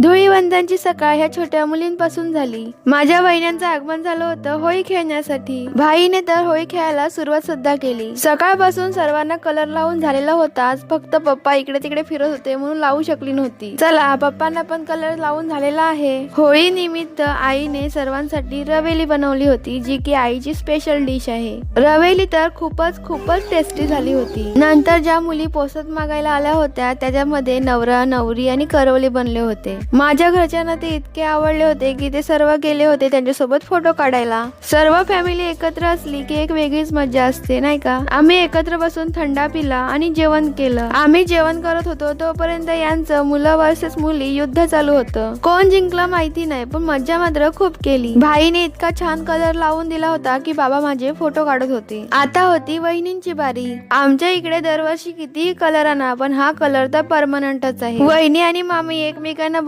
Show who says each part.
Speaker 1: धुळीवंतांची सकाळ ह्या छोट्या मुलींपासून झाली. माझ्या बहिणींचं आगमन झालं होतं होळी खेळण्यासाठी. भाईने तर होळी खेळायला सुरुवात सुद्धा केली. सकाळपासून सर्वांना कलर लावून झालेला होता. फक्त पप्पा इकडे तिकडे फिरत होते म्हणून लावू शकली नव्हती. चला पप्पांना पण कलर लावून झालेला आहे. होळी निमित्त आईने सर्वांसाठी रवेली बनवली होती जी की आईची स्पेशल डिश आहे. रवेली तर खूपच खूपच टेस्टी झाली होती. नंतर ज्या मुली पोसत मागायला आल्या होत्या त्याच्यामध्ये नवरा नवरी आणि करवली बनले होते. माझ्या घरच्यांना ते इतके आवडले होते की ते सर्व गेले होते त्यांच्यासोबत फोटो काढायला. सर्व फॅमिली एकत्र असली की एक वेगळीच मजा असते नाही का? आम्ही एकत्र बसून थंडा पिला आणि जेवण केलं. आम्ही जेवण करत होतो तोपर्यंत यांचं मुलं वर्सेस मुली युद्ध चालू होतं. कोण जिंकलं माहिती नाही पण मज्जा मात्र खूप केली. भाईने इतका छान कलर लावून दिला होता की बाबा माझे फोटो काढत होते. आता होती वहिनींची बारी. आमच्या इकडे दरवर्षी कितीही कलर आणा पण हा कलर तर परमनंटच आहे. वहिनी आणि मामी एकमेकांना